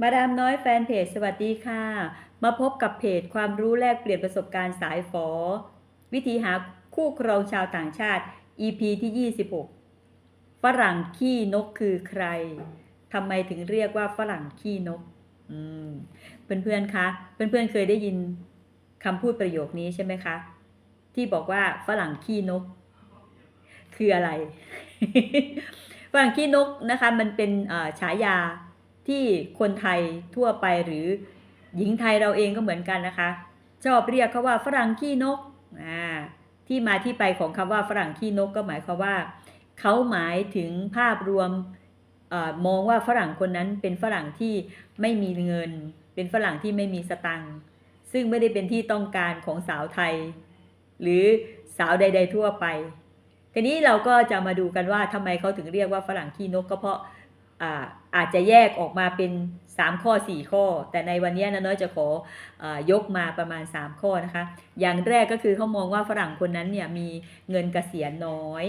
มาดามน้อยแฟนเพจสวัสดีค่ะ มาพบกับเพจความรู้แลกเปลี่ยนประสบการณ์สายฝอ วิธีหาคู่ครองชาวต่างชาติ EP ที่ 26 ฝรั่งขี้นกคือใครทำไมถึงเรียกว่าฝรั่งขี้นกอืมเพื่อนๆคะ เพื่อนๆเคยได้ยินคำพูดประโยคนี้ใช่ไหมคะ ที่บอกว่าฝรั่งขี้นก คืออะไร ฝรั่งขี้นกนะคะ มันเป็นฉายา ที่คนไทยทั่วไปหรือหญิงไทยเราเองก็เหมือนกันนะคะ ชอบเรียกเขาว่าฝรั่งขี้นกอ่าที่มาที่ไปของคำว่าฝรั่งขี้นกก็หมายความว่า เขาหมายถึงภาพรวมอมองว่าฝรั่งคนนั้นเป็นฝรั่งที่ไม่มีเงิน เป็นฝรั่งที่ไม่มีสตังค์ซึ่งไม่ได้เป็นที่ต้องการของสาวไทย หรือสาวใด ๆ ทั่วไปทีนี้เราก็จะมาดูกันว่าทำไมเขาถึงเรียกว่าฝรั่งขี้นกก็เพราะ อาอาจจะแยกออกมาเป็น 3 ข้อ 4 ข้อ แต่ในวันนี้นะน้อยจะขออยกมาประมาณ 3 ข้อนะคะ อย่างแรกก็คือเขามองว่าฝรั่งคนนั้นเนี่ยมีเงินเกษียณน้อย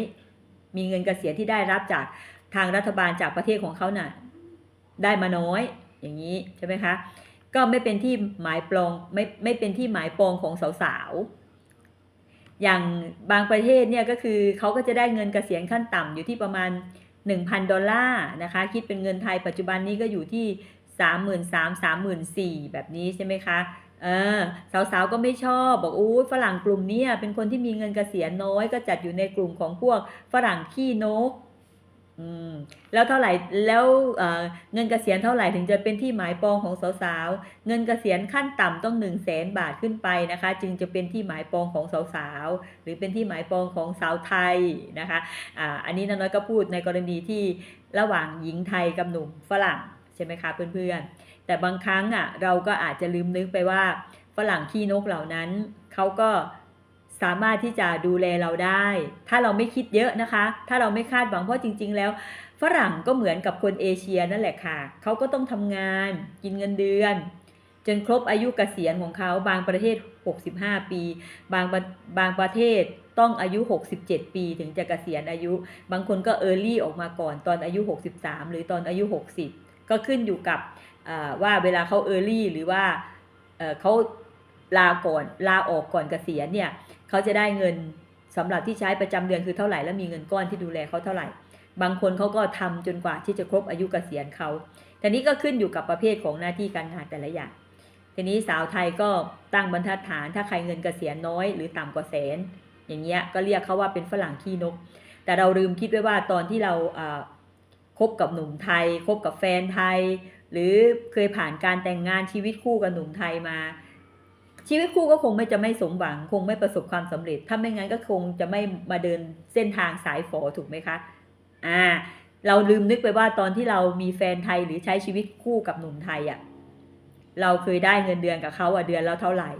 มีเงินเกษียณที่ได้รับจากทางรัฐบาลจากประเทศของเขาน่ะได้มาน้อยอย่างนี้ใช่ไหมคะ ก็ไม่เป็นที่หมายปองไม่ไม่เป็นที่หมายปองของสาวๆ อย่างบางประเทศเนี่ยก็คือเขาก็จะได้เงินเกษียณขั้นต่ำอยู่ที่ประมาณ 1,000 ดอลลาร์นะคะ คิดเป็นเงินไทยปัจจุบันนี้ก็อยู่ที่ 33,000 34,000 แบบนี้ใช่ไหมคะเออสาวๆก็ไม่ชอบบอกอู้ฝรั่งกลุ่มนี้เป็นคนที่มีเงินเกษียณน้อยก็จัดอยู่ในกลุ่มของพวกฝรั่งขี้นก อืมแล้วเท่าไหร่แล้วเอ่อเงินเกษียณเท่าไหร่ถึงจะเป็นที่หมายปองของสาวๆ เงินเกษียณขั้นต่ำต้อง1 0 0 0 0แสนบาทขึ้นไปนะคะ จึงจะเป็นที่หมายปองของสาวๆ หรือเป็นที่หมายปองของสาวไทยนะคะอ่าอันนี้น้อยก็พูดในกรณีที่ระหว่างหญิงไทยกับหนุ่มฝรั่งใช่ไหมคะเพื่อนๆ แต่บางครั้งอะเราก็อาจจะลืมนึกไปว่าฝรั่งขี้นกเหล่านั้นเขาก็ สามารถที่จะดูแลเราได้ ถ้าเราไม่คิดเยอะนะคะ ถ้าเราไม่คาดหวังเพราะจริง ๆ แล้ว ฝรั่งก็เหมือนกับคนเอเชียนั่นแหละค่ะ เขาก็ต้องทำงานกินเงินเดือน จนครบอายุเกษียณของเขาบางประเทศ 65 ปี บางบางประเทศต้องอายุ 67 ปี ถึงจะเกษียณอายุ บางคนก็เออร์ลี่ออกมาก่อนตอนอายุ 63 หรือตอนอายุ 60 ก็ขึ้นอยู่กับว่าเวลาเขาเออร์ลี่หรือว่าเขาลาก่อนลาออกก่อนเกษียณเนี่ย เขาจะได้เงินสำหรับที่ใช้ประจำเดือนคือเท่าไหร่แล้วมีเงินก้อนที่ดูแลเขาเท่าไหร่ บางคนเขาก็ทำจนกว่าที่จะครบอายุเกษียณเขาทีนี้ก็ขึ้นอยู่กับประเภทของหน้าที่การงานแต่ละอย่างทีนี้สาวไทยก็ตั้งบรรทัดฐานถ้าใครเงินเกษียณน้อยหรือต่ำกว่าแสน อย่างเงี้ยก็เรียกเขาว่าเป็นฝรั่งขี้นก แต่เราลืมคิดไว้ว่าตอนที่เราคบกับหนุ่มไทยคบกับแฟนไทย หรือเคยผ่านการแต่งงานชีวิตคู่กับหนุ่มไทยมา ชีวิตคู่ก็คงไม่จะไม่สมหวัง คงไม่ประสบความสำเร็จ ถ้าไม่งั้นก็คงจะไม่มาเดินเส้นทางสายฝอถูกไหมคะ อ่า เราลืมนึกไปว่าตอนที่เรามีแฟนไทยหรือใช้ชีวิตคู่กับหนุ่มไทยอะ่ะ เราเคยได้เงินเดือนกับเขาอะเดือนแล้วเท่าไหร่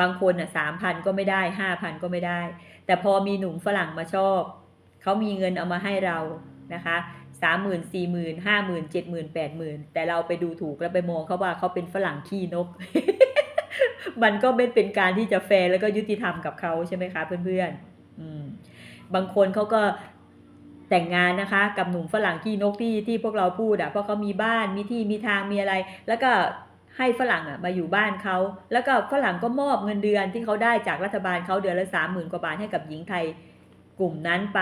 บางคนอะสามพันก็ไม่ได้ห้าพันก็ไม่ได้ แต่พอมีหนุ่มฝรั่งมาชอบ เขามีเงินเอามาให้เรานะคะสามหมื่นสี่หมื่นห้าหมื่นเจ็ดหมื่นแปดหมื่นแต่เราไปดูถูกแล้วไปมองเขาว่าเขาเป็นฝรั่งขี้นก มันก็ไม่เป็นการที่จะแฟร์แล้วก็ยุติธรรมกับเขาใช่ไหมคะเพื่อนๆบางคนเขาก็แต่งงานนะคะ กับหนุ่มฝรั่งขี้นกที่ที่พวกเราพูดอะเพราะเขามีบ้านมีที่มีทางมีอะไร แล้วก็ให้ฝรั่งอะมาอยู่บ้านเขาแล้วก็ฝรั่งก็มอบเงินเดือนที่เขาได้จากรัฐบาลเขาเดือนละสามหมื่นกว่าบาทให้กับหญิงไทยกลุ่มนั้นไป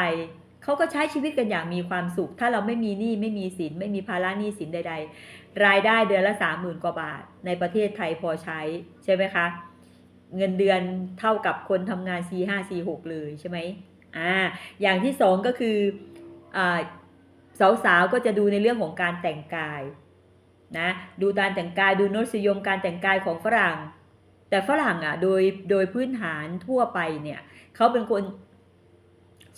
เขาก็ใช้ชีวิตกันอย่างมีความสุข ถ้าเราไม่มีหนี้ไม่มีสินไม่มีภาระหนี้สินใด ๆ รายได้เดือนละสามหมื่นกว่าบาท ในประเทศไทยพอใช้ใช่ไหมคะ เงินเดือนเท่ากับคนทำงาน C 5 C 6เลยใช่ไหมอ่าอย่างที่สองก็คืออ่าสาวๆก็จะดูในเรื่องของการแต่งกายนะดูการแต่งกายดูนสยมการแต่งกายของฝรั่ง แต่ฝรั่งอะโดยโดยพื้นฐานทั่วไปเนี่ยเขาเป็นคน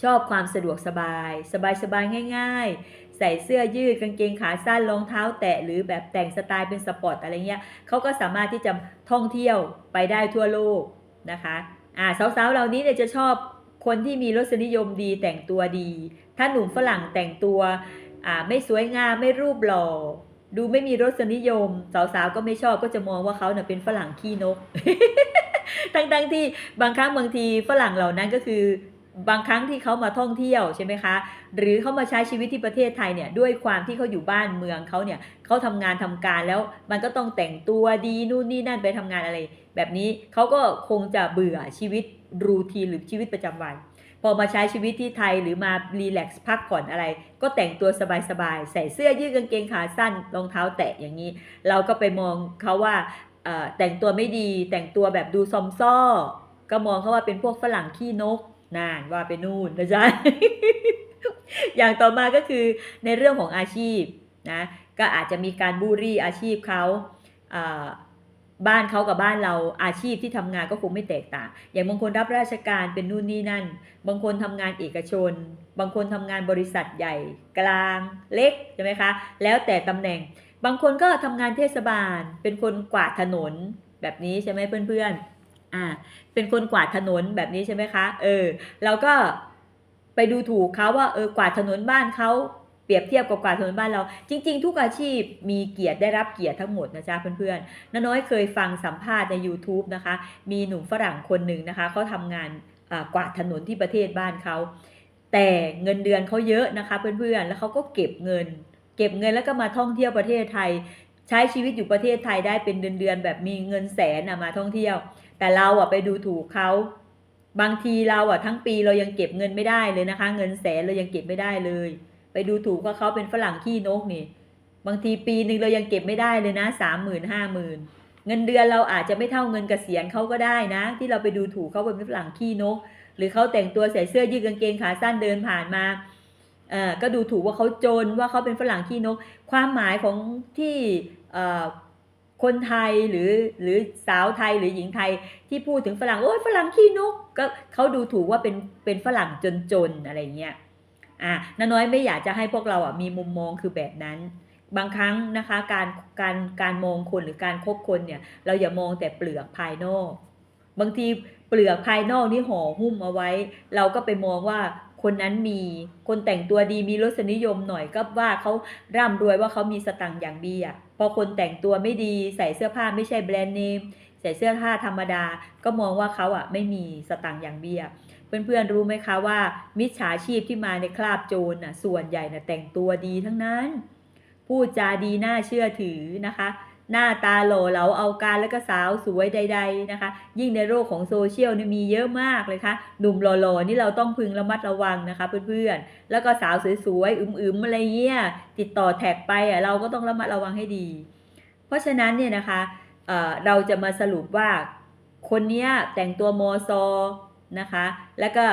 ชอบความสะดวกสบาย สบายสบายง่าย ๆ ใส่เสื้อยืดกางเกงขาสั้นรองเท้าแตะหรือแบบแต่งสไตล์เป็นสปอร์ตอะไรเงี้ยเขาก็สามารถที่จะท่องเที่ยวไปได้ทั่วโลกนะคะอ่าสาวๆเหล่านี้เนี่ยจะชอบคนที่มีรสนิยมดีแต่งตัวดี ถ้าหนุ่มฝรั่งแต่งตัวอ่าไม่สวยงามไม่รูปหล่อดูไม่มีรสนิยม สาวๆก็ไม่ชอบก็จะมองว่าเขาเนี่ยเป็นฝรั่งขี้นกทั้งๆที่บางครั้งบางทีฝรั่งเหล่านั้นก็คือ บางครั้งที่เขามาท่องเที่ยวใช่ไหมคะ หรือเขามาใช้ชีวิตที่ประเทศไทยเนี่ยด้วยความที่เขาอยู่บ้านเมืองเขาเนี่ยเขาทำงานทำการแล้วมันก็ต้องแต่งตัวดีนู่นนี่นั่นไปทำงานอะไร แบบนี้เขาก็คงจะเบื่อชีวิตรูทีหรือชีวิตประจำวัน พอมาใช้ชีวิตที่ไทยหรือมารีแลกซ์พักผ่อนอะไร ก็แต่งตัวสบายๆใส่เสื้อยืดกางเกงขาสั้นรองเท้าแตะอย่างนี้ เราก็ไปมองเขาว่าแต่งตัวไม่ดีแต่งตัวแบบดูซอมซ่อก็มองเขาว่าเป็นพวกฝรั่งขี้นก นานว่าไปนู่นนะจ๊ะอย่างต่อมาก็คือในเรื่องของอาชีพนะก็อาจจะมีการบูลลี่อาชีพเขาบ้านเขากับบ้านเราอาชีพที่ทำงานก็คงไม่แตกต่าง อย่างบางคนรับราชการเป็นนู่นนี่นั่น บางคนทำงานเอกชน บางคนทำงานบริษัทใหญ่ กลางเล็กใช่ไหมคะ แล้วแต่ตำแหน่ง บางคนก็ทำงานเทศบาล เป็นคนกวาดถนนแบบนี้ใช่ไหมเพื่อนๆ อ่าเป็นคนกวาดถนนแบบนี้ใช่ไหมคะเออเราก็ไปดูถูกเขาว่าเออกวาดถนนบ้านเขาเปรียบเทียบกับกวาดถนนบ้านเรา จริง ๆ ทุกอาชีพมีเกียรติได้รับเกียรติทั้งหมดนะจ๊ะเพื่อนๆน้น้อยเคยฟังสัมภาษณ์ใน YouTube นะคะ มีหนุ่มฝรั่งคนหนึ่งนะคะเขาทำงานอ่ากวาดถนนที่ประเทศบ้านเขาแต่เงินเดือนเขาเยอะนะคะเพื่อนๆ แล้วเขาก็เก็บเงิน เก็บเงินแล้วก็มาท่องเที่ยวประเทศไทย ใช้ชีวิตอยู่ประเทศไทยได้เป็นเดือนๆแบบมีเงินแสนนะมาท่องเที่ยว แต่เราอะไปดูถูกเขา บางทีเราอะทั้งปีเรายังเก็บเงินไม่ได้เลยนะคะ เงินแสนเรายังเก็บไม่ได้เลย ไปดูถูกว่าเขาเป็นฝรั่งขี้นกนี่ บางทีปีหนึ่งเรายังเก็บไม่ได้เลยนะสามหมื่นห้าหมื่นเงินเดือนเราอาจจะไม่เท่าเงินเกษียณเขาก็ได้นะ ที่เราไปดูถูกเขาเป็นฝรั่งขี้นก หรือเขาแต่งตัวใส่เสื้อยืดกางเกงขาสั้นเดินผ่านมาเอ่อก็ดูถูกว่าเขาจนว่าเขาเป็นฝรั่งขี้นก ความหมายของที่เอ่อ คนไทยหรือหรือสาวไทยหรือหญิงไทยที่พูดถึงฝรั่งโอ้ยฝรั่งขี้นกก็เขาดูถูกว่าเป็นเป็นฝรั่งจนๆอะไรเงี้ยอะน้าน้อยไม่อยากจะให้พวกเราอะมีมุมมองคือแบบนั้น บางครั้งนะคะการการการมองคนหรือการคบคนเนี่ย เราอย่ามองแต่เปลือกภายนอก บางทีเปลือกภายนอกนี่ห่อหุ้มเอาไว้ เราก็ไปมองว่าคนนั้นมีคนแต่งตัวดีมีรสนิยมหน่อยก็ว่าเขาร่ำรวยว่าเขามีสตังค์อย่างดีอะ พอคนแต่งตัวไม่ดีใส่เสื้อผ้าไม่ใช่แบรนด์เนมใส่เสื้อผ้าธรรมดา ก็มองว่าเขาอะไม่มีสตังค์อย่างเบี้ย เพื่อนๆรู้ไหมคะว่า มิจฉาชีพที่มาในคราบโจรน่ะส่วนใหญ่น่ะแต่งตัวดีทั้งนั้น พูดจาดีน่าเชื่อถือนะคะ หน้าตาหล่อเหลาเอาการแล้วก็สาวสวยใด ๆนะคะ ยิ่งในโลกของโซเชียลนี่มีเยอะมากเลยค่ะหนุ่มหล่อๆนี่เราต้องพึงระมัดระวังนะคะเพื่อนๆแล้วก็สาวสวยๆอึมๆอะไรเงี้ยติดต่อแท็กไปอะเราก็ต้องระมัดระวังให้ดี เพราะฉะนั้นเนี่ยนะคะเเราจะมาสรุปว่าคนเนี้ยแต่งตัวมอซอ นะคะ แล้วก็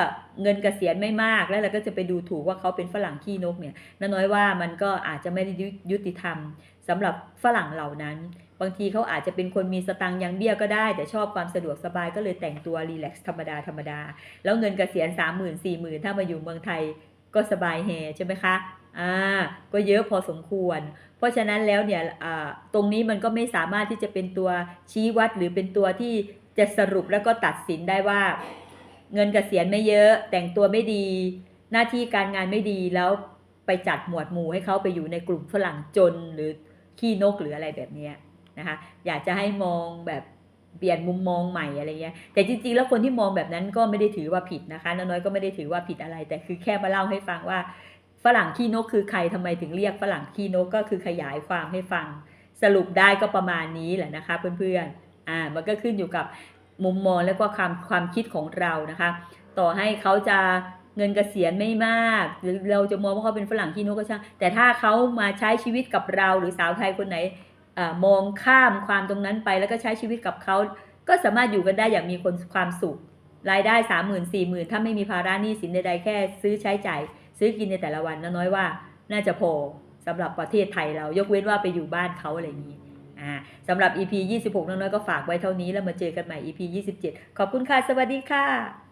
เงินเกษียณไม่มากแล้วเราก็จะไปดูถูกว่าเขาเป็นฝรั่งขี้นกเนี่ยน้าน้อยว่ามันก็อาจจะไม่ได้ยุติธรรมสำหรับฝรั่งเหล่านั้น บางทีเขาอาจจะเป็นคนมีสตังยังเบี้ยก็ได้ แต่ชอบความสะดวกสบายก็เลยแต่งตัวรีแลกซ์ธรรมดาธรรมดา แล้วเงินเกษียณ3 0 0 0 0 4 0 0 0 0 ถ้ามาอยู่เมืองไทยก็สบายแฮใช่ไหมคะอ่าก็เยอะพอสมควร เพราะฉะนั้นแล้วเนี่ยตรงนี้มันก็ไม่สามารถที่จะเป็นตัวชี้วัดหรือเป็นตัวที่จะสรุปแล้วก็ตัดสินได้ว่า เงินกเกษียณไม่เยอะแต่งตัวไม่ดี หน้าที่การงานไม่ดีแล้วไปจัดหมวดหมู่ให้เขาไปอยู่ในกลุ่มฝรั่งจนหรือขี้นกหรืออะไรแบบนี้นะคะอยากจะให้มองแบบเปลี่ยนมุมมองใหม่อะไรเงี้ยแต่จริงๆ แล้วคนที่มองแบบนั้นก็ไม่ได้ถือว่าผิดนะคะน้าน้อยก็ไม่ได้ถือว่าผิดอะไร แต่คือแค่มาเล่าให้ฟังว่าฝรั่งขี้นกคือใครทำไมถึงเรียกฝรั่งขี้นกก็คือขยายความให้ฟัง สรุปได้ก็ประมาณนี้แหละนะคะเพื่อนๆอ่ามันก็ขึ้นอยู่กับ มุมมองและก็ความความคิดของเรานะคะ ต่อให้เขาจะเงินเกษียณไม่มาก หรือเราจะมองว่าเขาเป็นฝรั่งขี้นกก็ช่างแต่ถ้าเขามาใช้ชีวิตกับเราหรือสาวไทยคนไหนอมองข้ามความตรงนั้นไปแล้วก็ใช้ชีวิตกับเขาก็สามารถอยู่กันได้อย่างมีคนความสุข รายได้สามหมื่นสี่หมื่นถ้าไม่มีภาระหนี้สินใดๆแค่ซื้อใช้จ่ายซื้อกินในแต่ละวันน้อยว่า น่าจะพอสำหรับประเทศไทยเรายกเว้นว่าไปอยู่บ้านเขาอะไรอย่างนี้ อ่าสำหรับ EP 26 น้อยๆก็ฝากไว้เท่านี้แล้วมาเจอกันใหม่ EP 27 ขอบคุณค่ะ สวัสดีค่ะ